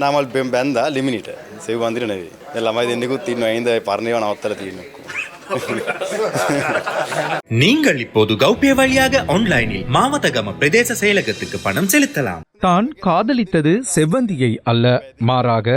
నా మళ్ళీ బెంద లిమినిట్ సేవ్ బందిరినవి ఇలా మైది ఎందుకు తిన్ను అయింది పర్ణివా నా ఒత్తర తిన్ను நீங்கள் இப்போது கௌபிய வழியாக ஆன்லைனில் மாவதகம பிரதேச செயலகத்துக்கு பணம் செலுத்தலாம். தான் காதலித்தது செவ்வந்தியை அல்ல மாறாக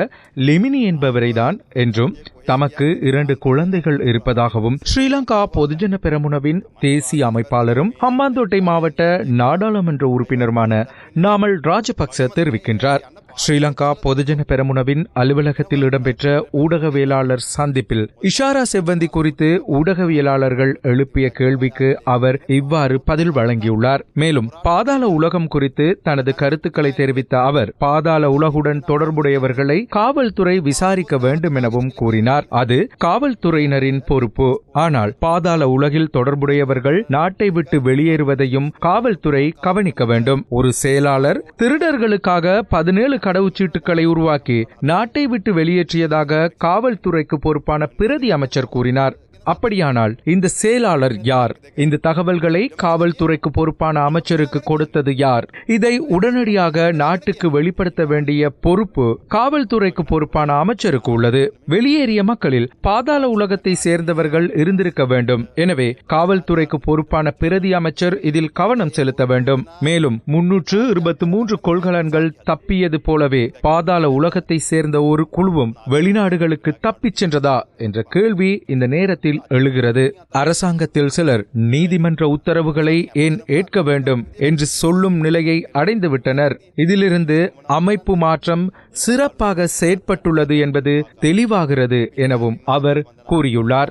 லிமினி என்பவரைதான் என்றும் தமக்கு இரண்டு குழந்தைகள் இருப்பதாகவும் ஸ்ரீலங்கா பொதுஜன பெரமுனவின் தேசிய அமைப்பாளரும் ஹம்பாந்தோட்டை மாவட்ட நாடாளுமன்ற உறுப்பினருமான நாமல் ராஜபக்ச தெரிவிக்கின்றார். ஸ்ரீலங்கா பொதுஜன பெரமுனவின் அலுவலகத்தில் இடம்பெற்ற ஊடகவியலாளர் சந்திப்பில் இஷாரா செவ்வந்தி குறித்து ஊடகவியலாளர்கள் எழுப்பிய கேள்விக்கு அவர் இவ்வாறு பதில் வழங்கியுள்ளார். மேலும் பாதாள உலகம் குறித்து தனது கருத்துக்களை தெரிவித்த அவர் பாதாள உலகுடன் தொடர்புடையவர்களை காவல்துறை விசாரிக்க வேண்டும் எனவும் கூறினார். அது காவல்துறையினரின் பொறுப்பு. ஆனால் பாதாள உலகில் தொடர்புடையவர்கள் நாட்டை விட்டு வெளியேறுவதையும் காவல்துறை கவனிக்க வேண்டும். ஒரு செயலாளர் திருடர்களுக்காக பதினேழு கடவுச்சீட்டுகளை உருவாக்கி நாட்டை விட்டு வெளியேற்றியதாக காவல்துறைக்கு பொறுப்பான பிரதி அமைச்சர் கூறினார். அப்படியானால் இந்த செயலாளர் யார்? இந்த தகவல்களை காவல்துறைக்கு பொறுப்பான அமைச்சருக்கு கொடுத்தது யார்? இதை உடனடியாக நாட்டுக்கு வெளிப்படுத்த வேண்டிய பொறுப்பு காவல்துறைக்கு பொறுப்பான அமைச்சருக்கு உள்ளது. வெளியேறிய மக்களில் பாதாள உலகத்தை சேர்ந்தவர்கள் இருந்திருக்க வேண்டும். எனவே காவல்துறைக்கு பொறுப்பான பிரதி அமைச்சர் இதில் கவனம் செலுத்த வேண்டும். மேலும் முன்னூற்று இருபத்தி மூன்று கொள்கலன்கள் தப்பியது போலவே பாதாள உலகத்தை சேர்ந்த ஒரு குழுவும் வெளிநாடுகளுக்கு தப்பிச் சென்றதா? என்ற கேள்வி இந்த நேரத்தில் எழுகிறது. அரசாங்கத்தில் சிலர் நீதிமன்ற உத்தரவுகளை ஏன் ஏற்க வேண்டும் என்று சொல்லும் நிலையை அடைந்துவிட்டனர். இதிலிருந்து அமைப்பு மாற்றம் சிறப்பாக செயற்பட்டுள்ளது என்பது தெளிவாகிறது எனவும் அவர் கூறியுள்ளார்.